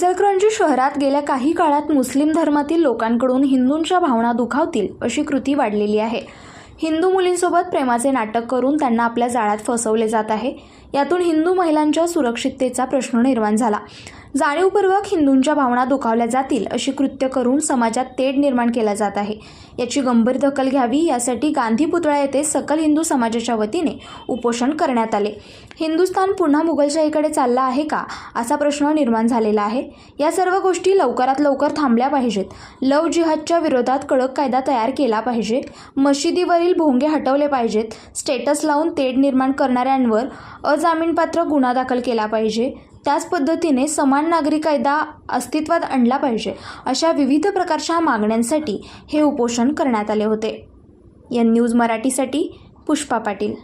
इचलकरंजी शहरात गेल्या काही काळात मुस्लिम धर्मातील लोकांकडून हिंदूंच्या भावना दुखावतील अशी कृती वाढलेली आहे. हिंदू मुलींसोबत प्रेमाचे नाटक करून त्यांना आपल्या जाळ्यात फसवले जात आहे. यातून हिंदू महिलांच्या सुरक्षिततेचा प्रश्न निर्माण झाला. जाणीवपूर्वक हिंदूंच्या भावना दुखावल्या जातील अशी कृत्य करून समाजात तेढ निर्माण केला जात आहे. याची गंभीर दखल घ्यावी यासाठी गांधी पुतळा येथे सकल हिंदू समाजाच्या वतीने उपोषण करण्यात आले. हिंदुस्थान पुन्हा मुघलशाहीकडे चालला आहे का असा प्रश्न निर्माण झालेला आहे. या सर्व गोष्टी लवकरात लवकर थांबल्या पाहिजेत. लव जिहादच्या विरोधात कडक कायदा तयार केला पाहिजे. मशिदीवरील भोंगे हटवले पाहिजेत. स्टेटस लावून तेढ निर्माण करणाऱ्यांवर अजामीनपात्र गुन्हा दाखल केला पाहिजे. त्याच पद्धतीने समान नागरी कायदा अस्तित्वात आणला पाहिजे अशा विविध प्रकारच्या मागण्यांसाठी हे उपोषण करण्यात आले होते. एन न्यूज मराठीसाठी पुष्पा पाटील.